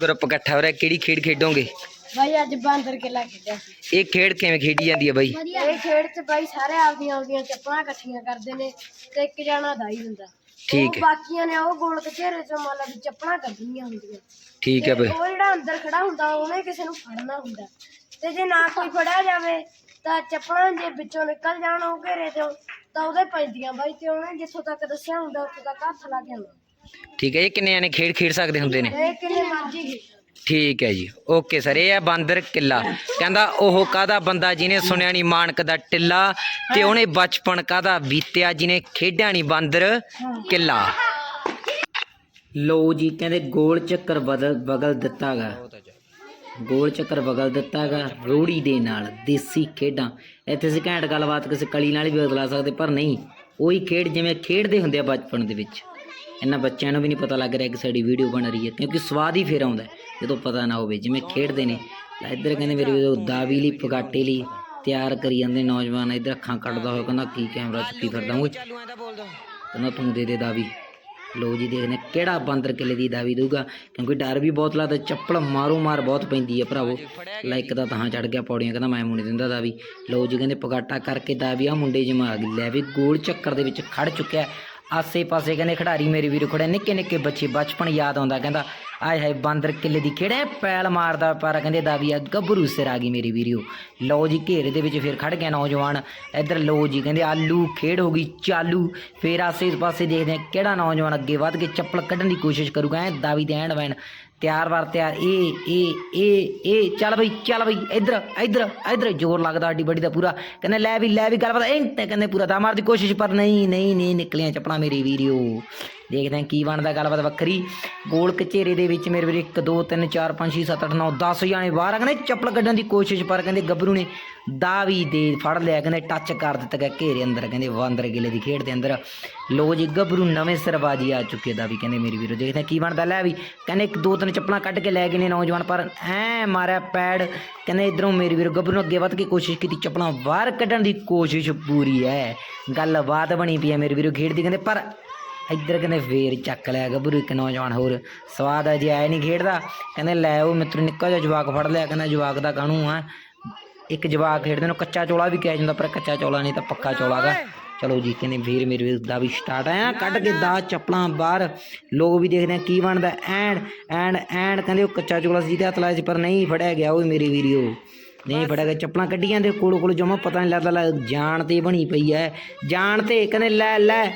Group ਇਕੱਠਾ ਹੋ ਰਿਹਾ ਕਿਹੜੀ ਖੇਡ ਖੇਡੋਗੇ? ਬਾਈ ਅੱਜ ਬਾਂਦਰ ਕਿਲਾ ਖੇਡਿਆ ਸੀ। ਇਹ ਖੇਡ ਕਿਵੇਂ ਖੇਡੀ ਜਾਂਦੀ ਹੈ ਬਾਈ? ਇਹ ਖੇਡ 'ਚ ਬਾਈ ਸਾਰੇ ਆਪਦੀਆਂ ਆਪਦੀਆਂ ਚੱਪਲਾਂ ਇਕੱਠੀਆਂ ਕਰਦੇ ਨੇ ਤੇ ਇੱਕ ਜਣਾ ਦਾਈ ਹੁੰਦਾ। ਠੀਕ ਉਹ ਹੈ। ਬਾਕੀਆਂ ਨੇ ਉਹ ਗੋਲ ਕਚੇਰੇ 'ਚੋਂ ਮੰਨ ਲਾ ਵੀ ਚੱਪਲਾਂ ਕੱਢਣੀਆਂ ਹੁੰਦੀਆਂ। ਠੀਕ ਹੈ ਤੇ ਬਾਈ। ਉਹ ਜਿਹੜਾ ਅੰਦਰ ਖੜਾ ਹੁੰਦਾ ਉਹਨੇ ਕਿਸੇ ਨੂੰ ਫੜਨਾ ਹੁੰਦਾ। ਤੇ ਜੇ ਨਾ ਕੋਈ ਫੜਿਆ ਜਾਵੇ ਤਾਂ ਚੱਪਲਾਂ ਜੇ ਵਿੱਚੋਂ ਨਿਕਲ ਜਾਣ ਉਹ ਘੇਰੇ ਤੋਂ ਤਾਂ ਉਹਦੇ ਪੈਂਦੀਆਂ ਬਾਈ। ਤੇ ਉਹਨੇ ਜਿੱਥੋਂ ਤੱਕ ਦੱਸਿਆ ਹੁੰਦਾ ਉੱਥੋਂ ਤੱਕ ਹੱਥ ਲਾ ਕੇ ਆਉਣਾ। ਠੀਕ ਹੈ ਇਹ ਕਿੰਨੇ ਜਾਣੇ ਖੇਡ ਖੇਡ ਸਕਦੇ ਹੁੰਦੇ ਨੇ? ਇਹ ਕਿੰਨੇ ਮਰਜ਼ੀ ਖੇਡ। ਠੀਕ ਹੈ ਜੀ ਓਕੇ ਸਰ ਇਹ ਹੈ ਬਾਂਦਰ ਕਿੱਲਾ। ਕਹਿੰਦਾ ਉਹ ਕਾਦਾ ਬੰਦਾ ਜਿਹਨੇ ਸੁਣਿਆ ਨਹੀਂ ਮਾਨਕ ਦਾ ਟਿੱਲਾ ਤੇ ਉਹਨੇ ਬਚਪਨ ਕਾਦਾ ਬੀਤਿਆ ਜਿਹਨੇ ਖੇਡਿਆ ਨਹੀਂ ਬਾਂਦਰ ਕਿੱਲਾ। ਲੋ ਜੀ ਕਹਿੰਦੇ ਗੋਲ ਚੱਕਰ ਬਦਲ ਬਗਲ ਦਿੱਤਾਗਾ। ਗੋਲ ਚੱਕਰ ਬਗਲ ਦਿੱਤਾਗਾ ਰੋੜੀ ਦੇ ਨਾਲ ਦੇਸੀ ਖੇਡਾਂ। ਇੱਥੇ ਅਸੀਂ ਘੈਂਟ ਗੱਲਬਾਤ ਕਿਸੇ ਕਲੀ ਨਾਲ ਵੀ ਬਦਲਾ ਸਕਦੇ ਪਰ ਨਹੀਂ ਉਹੀ ਖੇਡ ਜਿਵੇਂ ਖੇਡਦੇ ਹੁੰਦੇ ਆ ਬਚਪਨ ਦੇ ਵਿੱਚ। ਇਹਨਾਂ ਬੱਚਿਆਂ ਨੂੰ ਵੀ ਨਹੀਂ ਪਤਾ ਲੱਗ ਰਿਹਾ ਕਿ ਸਾਡੀ ਵੀਡੀਓ ਬਣ ਰਹੀ ਹੈ, ਕਿਉਂਕਿ ਸਵਾਦ ਹੀ ਫੇਰ ਆਉਂਦਾ ਜਦੋਂ ਪਤਾ ਨਾ ਹੋਵੇ, ਜਿਵੇਂ ਖੇਡਦੇ ਨੇ। ਇੱਧਰ ਕਹਿੰਦੇ ਮੇਰੇ ਵੀਰੋ, ਦਾਵੀ ਲਈ, ਪਗਾਟੇ ਲਈ ਤਿਆਰ ਕਰੀ ਜਾਂਦੇ ਨੌਜਵਾਨ, ਇੱਧਰ ਅੱਖਾਂ ਕੱਢਦਾ ਹੋਇਆ, ਕਹਿੰਦਾ ਕੀ ਕੈਮਰਾ ਚੁੱਕੀ ਫਿਰਦਾ ਓਏ ਕਹਿੰਦਾ ਤੂੰ ਦੇ ਦੇ ਦਾਵੀ। ਲੋ ਜੀ, ਦੇਖਦੇ ਕਿਹੜਾ ਬਾਂਦਰ ਕਿਲੇ ਦੀ ਦਾਵੀ ਦਊਗਾ, ਕਿਉਂਕਿ ਡਰ ਵੀ ਬਹੁਤ ਲੱਗਦਾ, ਚੱਪਲ ਮਾਰੋ ਮਾਰ ਬਹੁਤ ਪੈਂਦੀ ਹੈ ਭਰਾਵੋ। ਲਾਈਕ ਦਾ ਤਾਂ ਚੜ ਗਿਆ ਪੌੜੀਆਂ, ਕਹਿੰਦਾ ਮੈਂ ਮੁੰਡੇ ਦਿੰਦਾ ਦਾਵੀ। ਲੋ ਜੀ, ਕਹਿੰਦੇ ਪਗਾਟਾ ਕਰਕੇ ਦਾਵੀ ਆ ਮੁੰਡੇ ਜਮਾ ਲੈ ਵੀ ਗੋਲ ਚੱਕਰ ਦੇ ਵਿੱਚ ਖੜ ਚੁੱਕਿਆ ਆਸੇ ਪਾਸੇ ਕਹਿੰਦੇ ਖਿਡਾਰੀ ਮੇਰੇ ਵੀਰ ਖੜੇ ਨਿੱਕੇ ਨਿੱਕੇ ਬੱਚੇ ਬਚਪਨ ਯਾਦ ਆਉਂਦਾ ਕਹਿੰਦਾ ਆਏ ਹਾਏ ਬਾਂਦਰ ਕਿੱਲੇ ਦੀ ਖੇੜੇ ਪੈਲ ਮਾਰਦਾ ਪਰ ਕਹਿੰਦੇ ਦਾ ਵੀ ਆ, ਗੱਭਰੂ ਸਿਰ ਆ ਗਈ ਮੇਰੀ ਵੀਰਿਓ। ਲਓ ਜੀ ਘੇਰੇ ਦੇ ਵਿੱਚ ਫਿਰ ਖੜ ਗਿਆ ਨੌਜਵਾਨ। ਇੱਧਰ ਲਓ ਜੀ ਕਹਿੰਦੇ ਆਲੂ, ਖੇਡ ਹੋ ਗਈ, ਚਾਲੂ। ਫਿਰ ਆਸੇ ਪਾਸੇ ਦੇਖਦੇ ਆ ਕਿਹੜਾ ਨੌਜਵਾਨ ਅੱਗੇ ਵੱਧ ਕੇ ਚੱਪਲ ਕੱਢਣ ਦੀ ਕੋਸ਼ਿਸ਼ ਕਰੂਗਾ, ਐ ਦਾਵੀ ਦੇ ਐਂਡ ਵੈਨ ਤਿਆਰ ਵਾਰ ਤਿਆਰ, ਏ ਏ ਏ ਏ, ਚੱਲ ਬਈ ਚੱਲ ਬਈ, ਇੱਧਰ ਇੱਧਰ ਇੱਧਰ। ਜ਼ੋਰ ਲੱਗਦਾ ਅੱਡੀ ਬੱਡੀ ਦਾ ਪੂਰਾ। ਕਹਿੰਦੇ ਲੈ ਵੀ ਲੈ ਵੀ, ਗੱਲ ਪਤਾ ਇਹ ਤੇ ਕਹਿੰਦੇ ਪੂਰਾ ਦਾ ਮਾਰ ਦੀ ਕੋਸ਼ਿਸ਼, ਪਰ ਨਹੀਂ ਨਹੀਂ ਨਹੀਂ ਨਿਕਲੀਆਂ ਚੱਪਲਾਂ ਮੇਰੀ ਵੀਰਿਓ। ਦੇਖਦੇ ਹਾਂ ਕੀ ਬਣਦਾ ਗੱਲਬਾਤ ਵੱਖਰੀ। ਗੋਲ ਕਚੇਰੇ ਦੇ ਵਿੱਚ ਮੇਰੇ ਵੀਰੇ 1 2 3 4 5 6 7 8 9 10 ਜਾਣੇ ਬਾਹਰ ਕਹਿੰਦੇ ਚੱਪਲ ਕੱਢਣ ਦੀ ਕੋਸ਼ਿਸ਼ ਪਰ ਕਹਿੰਦੇ ਗੱਭਰੂ ਨੇ ਦਾਵੀ ਦੇ ਫੜ ਲਿਆ। ਕਹਿੰਦੇ ਟੱਚ ਕਰ ਦਿੱਤਾ ਗਿਆ ਘੇਰੇ ਅੰਦਰ। ਕਹਿੰਦੇ ਵਾਂਦਰ ਗਿਲੇ ਦੀ ਖੇਡ ਦੇ ਅੰਦਰ। ਲੋ ਜੀ, ਗੱਭਰੂ ਨਵੇਂ ਸਰਬਾਜੀ ਆ ਚੁੱਕੇ ਦਾ ਵੀ ਕਹਿੰਦੇ ਮੇਰੀ ਵੀਰੋ, ਦੇਖਦੇ ਹਾਂ ਕੀ ਬਣਦਾ। ਲੈ ਵੀ, ਕਹਿੰਦੇ ਇੱਕ, ਦੋ, ਤਿੰਨ ਚੱਪਲਾਂ ਕੱਢ ਕੇ ਲੈ ਗਏ ਨੇ ਨੌਜਵਾਨ, ਪਰ ਐ ਮਾਰਿਆ ਪੈੜ। ਕਹਿੰਦੇ ਇਧਰੋਂ ਮੇਰੀ ਵੀਰੋ, ਗੱਭਰੂ ਨੂੰ ਅੱਗੇ ਵੱਧ ਕੇ ਕੋਸ਼ਿਸ਼ ਕੀਤੀ। ਚੱਪਲਾਂ ਬਾਹਰ ਕੱਢਣ ਦੀ ਕੋਸ਼ਿਸ਼ ਪੂਰੀ ਹੈ ਗੱਲਬਾਤ ਬਣੀ ਪਈ ਹੈ ਮੇਰੇ ਵੀਰੋ ਖੇਡ ਦੀ ਕਹਿੰਦੇ, ਪਰ ਇੱਧਰ ਕਹਿੰਦੇ ਫੇਰ ਚੱਕ ਲਿਆ ਗੱਭਰੂ ਇੱਕ ਨੌਜਵਾਨ ਹੋਰ ਸਵਾਦ ਅਜੇ ਆਇਆ ਨਹੀਂ ਖੇਡਦਾ। ਕਹਿੰਦੇ ਲੈ ਉਹ ਮਿੱਤਰ ਨਿੱਕਾ ਜਿਹਾ ਜਵਾਕ ਫੜ ਲਿਆ ਕਹਿੰਦਾ ਜਵਾਕ ਦਾ ਕਾਹਨੂੰ ਆ? ਇੱਕ ਜਵਾਕ ਖੇਡਦੇ ਨੂੰ ਕੱਚਾ ਚੋਲਾ ਵੀ ਕਿਹਾ ਜਾਂਦਾ ਪਰ ਕੱਚਾ ਚੋਲਾ ਨਹੀਂ ਤਾਂ ਪੱਕਾ ਚੋਲਾ ਗਾ। ਚਲੋ ਜੀ ਕਹਿੰਦੇ ਫੇਰ ਮੇਰੇ ਵੀਰ ਦਾ ਵੀ ਸਟਾਰਟ ਆਇਆ ਕੱਢ ਕੇ ਦਾ ਚੱਪਲਾਂ ਬਾਹਰ। ਲੋਕ ਵੀ ਦੇਖਦੇ ਆ ਕੀ ਬਣਦਾ ਐਂਡ ਐਂਡ ਐਂਡ ਕਹਿੰਦੇ ਉਹ ਕੱਚਾ ਚੋਲਾ ਸੀ ਤੇ ਹੱਥ ਲਾਇਆ ਸੀ ਪਰ ਨਹੀਂ ਫੜਿਆ ਗਿਆ ਉਹ ਮੇਰੀ ਵੀਡੀਓ ਨਹੀਂ ਫੜਿਆ ਗਿਆ ਚੱਪਲਾਂ ਕੱਢੀ ਜਾਂਦੇ ਕੋਲ ਕੋਲ ਜਮਾ ਪਤਾ ਨਹੀਂ ਲੱਗਦਾ ਜਾਣ ਤੇ ਬਣੀ ਪਈ ਐ ਜਾਣ ਤੇ ਕਹਿੰਦੇ ਲੈ ਲੈ।